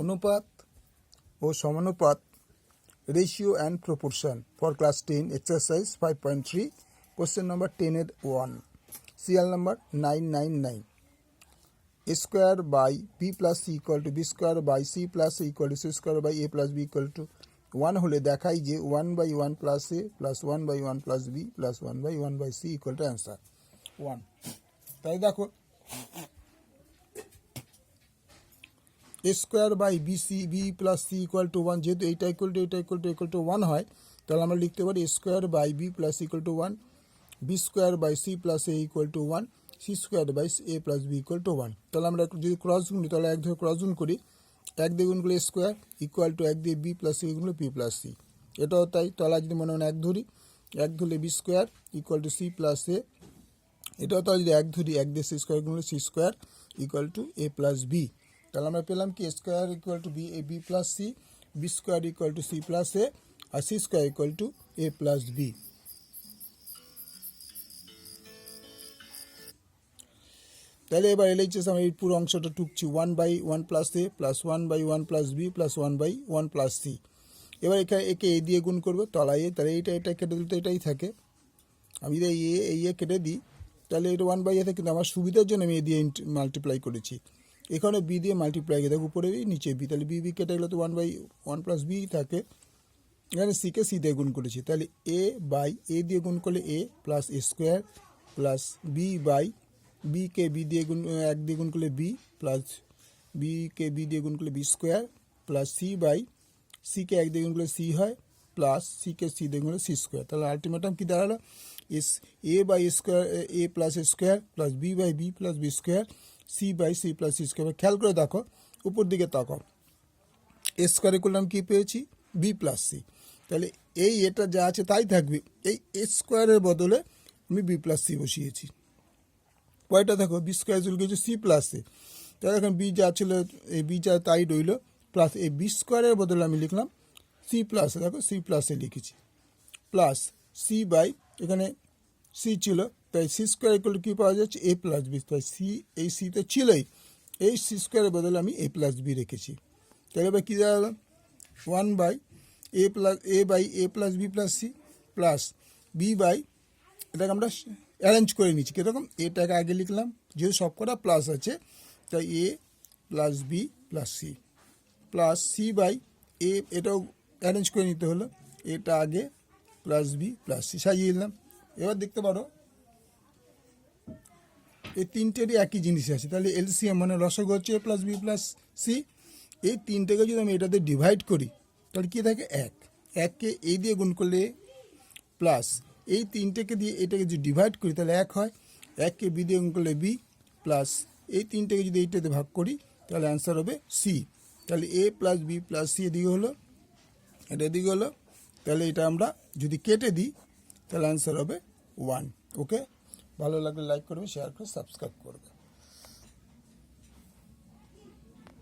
অনুপাত ও সমানুপাত ratio and proportion for class ten exercise five point three question number টেনের one serial number nine nine nine a square by b plus c equal to b square by c plus a equal to c square by a plus b equal to 1 হলে দেখাই যে 1 by 1 plus a plus 1 by 1 plus b plus 1 by 1 by c equal to answer 1 তাই দেখো by b c b plus c equal to 1 যেহেতু এইটা equal to এটা equal to equal to 1 হয় তাহলে আমরা লিখতে পারি square by b plus equal to 1 b square by c plus a equal to one c square by a plus b equal to one তাহলে আমরা যদি ক্রস গুণ তাহলে এক ধরে ক্রস গুণ করি এক দিয়ে গুণ করলে স্কোয়ার ইকুয়াল টু এক দিয়ে বি প্লাস সি গুণ বি প্লাস সি এটাও তাই তাহলে যদি মনে মনে এক ধরি এক ধরলে b square equal to c plus a এটাও তাহলে যদি এক ধরি এক দিয়ে সি স্কোয়ার গুণ c square equal to a plus b তাহলে আমরা পেলাম কি square equal to b a b plus c b square equal to c plus a R c square equal to a plus b তাহলে এবার LHS আমি এই পুরো অংশটা টুকছি one by one plus a plus one by one plus b plus one by one plus c এবার এখানে একে এ দিয়ে গুণ করব, তলায় এ তাহলে এইটা এটা কেটে দিলে তো এটাই থাকে। আমি যদি এ এই এ কেটে দিই, তাহলে এটা ওয়ান বাই এ থাকে, কিন্তু আমার সুবিধার জন্য আমি এ দিয়ে মাল্টিপ্লাই করেছি। এখানে বি দিয়ে মাল্টিপ্লাই দেখো, উপরে বি নিচে বি তাহলে বি বি কেটে গেলে তো one by one plus b থাকে। এখানে সিকে সি দিয়ে গুণ করেছি, তাহলে এ বাই এ দিয়ে গুণ করলে a plus a square plus b by b K b দিয়ে গুণ, এক দিয়ে গুণ করলে বি প্লাস বি কে বি দিয়ে গুণ করলে b square plus c by c কে এক দিয়ে গুণ করলে সি হয় প্লাস সি কে সি দিয়ে গুণ করলে সি স্কোয়ার তাহলে আলটিমেটাম কী দাঁড়াল? S a by square a plus square plus b by b plus b square c by c plus c square খেয়াল করে দেখো, উপর দিকে তাকাও। এ স্কোয়ার করলাম কী পেয়েছি? বি প্লাস সি তাহলে এই এটা যা আছে তাই থাকবে। এই এ স্কোয়ারের বদলে আমি বি প্লাস সি বসিয়েছি। পরেরটা দেখো বি স্কোয়ার চলে গেছে সি প্লাসে তাহলে এখন বি যা ছিল, এই বি যা তাই রইল প্লাস এই বি স্কোয়ারের বদলে আমি লিখলাম সি প্লাসে দেখো সি প্লাসে লিখেছি। প্লাস সি বাই এখানে সি ছিল। তাই সি স্কোয়ার ইকুয়াল কী পাওয়া যাচ্ছে? এ প্লাস বি তাই সি এই সি তো ছিলই। এই সি স্কোয়ারের বদলে আমি এ প্লাস বি রেখেছি। তাহলে এবার কী দাঁড়াল one by a plus a by a plus b plus c plus b by এটাকে আমরা অ্যারেঞ্জ করে নিচ্ছি। কীরকম? এটাকে আগে লিখলাম, যেহেতু সব কটা প্লাস আছে, তাই a plus b plus c plus c by a এটাও অ্যারেঞ্জ করে নিতে হলো। এটা আগে প্লাস বি প্লাস সি সাজিয়ে নিলাম এবার দেখতে পারো এই তিনটেরই একই জিনিস আছে। তাহলে এলসিএম মানে রসগ হচ্ছে a plus b plus c এই তিনটেকে যদি আমি এটাতে ডিভাইড করি, তাহলে কী থাকে? এক। এককে এই দিয়ে গুণ করলে প্লাস এই তিনটেকে দিয়ে এটাকে যদি ডিভাইড করি, তাহলে এক হয়। এককে বি দিয়ে গুণ করলে বি প্লাস এই তিনটেকে যদি এইটাতে ভাগ করি, তাহলে অ্যান্সার হবে সি তাহলে a plus b plus c এদিকে হলো, এটা এদিকে হলো, তাহলে এটা আমরা যদি কেটে দিই, তাহলে অ্যান্সার হবে ওয়ান ওকে ভালো লাগলে লাইক করবে শেয়ার করে সাবস্ক্রাইব করবে।